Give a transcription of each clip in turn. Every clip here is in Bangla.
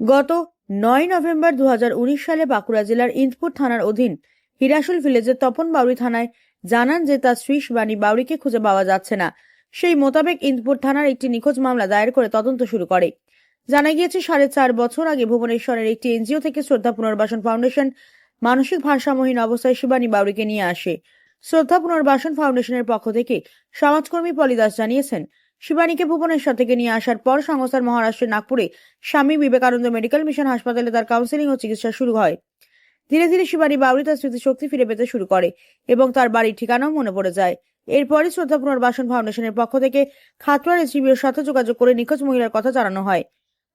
গত নয় নভেম্বর দু হাজার উনিশ সালে বাঁকুড়া জেলার ইন্দপুর থানার অধীন হিরাসুল ভিলেজের তপন বাউরি থানায় জানান যে তার স্ত্রী শিবানী বাউরিকে খুঁজে পাওয়া যাচ্ছে না। সেই মোতাবেক ইন্দপুর থানার একটি নিখোঁজ মামলা দায়ের করে তদন্ত শুরু করে। জানা গিয়েছে, সাড়ে চার বছর আগে ভুবনেশ্বরের একটি এনজিও থেকে শ্রদ্ধা পুনর্বাসন ফাউন্ডেশন মানসিক ভারসাম্যহীন অবস্থায় শিবানী বাউরিকে নিয়ে আসে। শ্রদ্ধা পুনর্বাসন ফাউন্ডেশনের পক্ষ থেকে সমাজকর্মী পলিদাস জানিয়েছেন শিবানীকে ভুবনেশ্বর থেকে নিয়ে আসার পর সংস্থার মহারাষ্ট্রের নাগপুরে স্বামী বিবেকানন্দ মেডিকেল মিশন হাসপাতালে তার কাউন্সিলিং ও চিকিৎসা শুরু হয়। ধীরে ধীরে শিবানী বাউরি তার স্মৃতিশক্তি ফিরে পেতে শুরু করে এবং তার বাড়ির ঠিকানাও মনে পড়ে যায়। এরপরই শ্রদ্ধা পুনর্বাসন ফাউন্ডেশনের পক্ষ থেকে খাতড়ার এসডিবিওর সাথে যোগাযোগ করে নিখোঁজ মহিলার কথা জানানো হয়।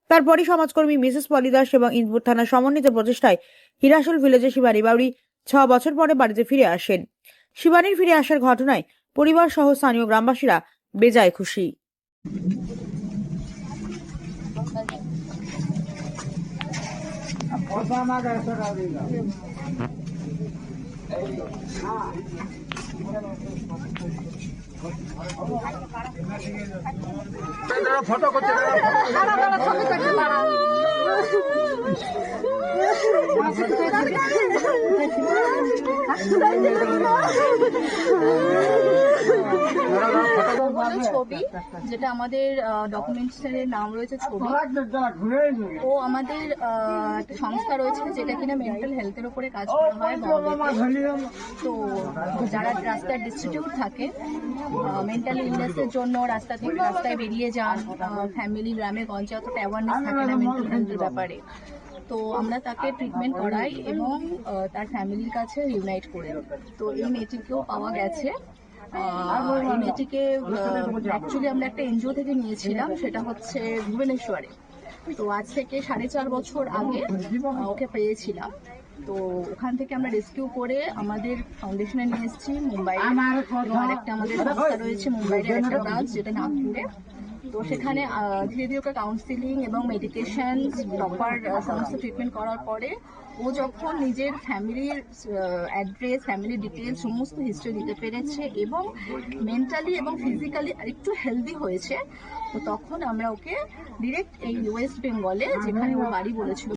তারপরই সমাজকর্মী মিসেস পলিদাস এবং ইন্দপুর থানার সমন্বিত প্রচেষ্টায় হিরাসুল ভিলেজে শিবানী বাউরি ছ বছর পরে বাড়িতে ফিরে আসেন। শিবানীর ফিরে আসার ঘটনায় পরিবার সহ স্থানীয় গ্রামবাসীরা বেজায় খুশি। ফটো করছে ছবি, যেটা আমাদের ডকুমেন্টসের নাম রয়েছে ছবি। ও আমাদের একটা সংস্থা রয়েছে যেটা কিনা মেন্টাল হেলথের উপরে কাজ করা হয় তো যারা রাস্তায় ডিস্ট্রিবিউট থাকে মেন্টাল ইলনেসের জন্য রাস্তা থেকে রাস্তায় বেরিয়ে যান ফ্যামিলি গ্রামে গঞ্জে অতটা অ্যাওয়ারনেস থাকে না মেন্টাল হেলথের ব্যাপারে। তো আমরা তাকে ট্রিটমেন্ট করাই এবং তার ফ্যামিলির কাছে ইউনাইট করে। তো এই মেয়েটিকেও পাওয়া গেছে। মেয়েটিকে অ্যাকচুয়ালি আমরা একটা এনজিও থেকে নিয়েছিলাম সেটা হচ্ছে ভুবনেশ্বরে। তো আজ থেকে সাড়ে চার বছর আগে ওকে পেয়েছিলাম। তো ওখান থেকে আমরা রেস্কিউ করে আমাদের ফাউন্ডেশনে নিয়ে এসেছি মুম্বাই আমার একটা আমাদের সংস্থা রয়েছে মুম্বাইয়ের একটা ব্রাঞ্চ যেটা নাগপুরে। তো সেখানে ধীরে ধীরে ওকে কাউন্সিলিং এবং মেডিকেশন প্রপার সমস্ত ট্রিটমেন্ট করার পরে ও যখন নিজের ফ্যামিলির অ্যাড্রেস ফ্যামিলি ডিটেলস সমস্ত হিস্ট্রি দিতে পেরেছে এবং মেন্টালি এবং ফিজিক্যালি একটু হেলদি হয়েছে, তো তখন আমরা ওকে ডিরেক্ট এই ওয়েস্ট বেঙ্গলে যেখানে ও বাড়ি বলেছিল।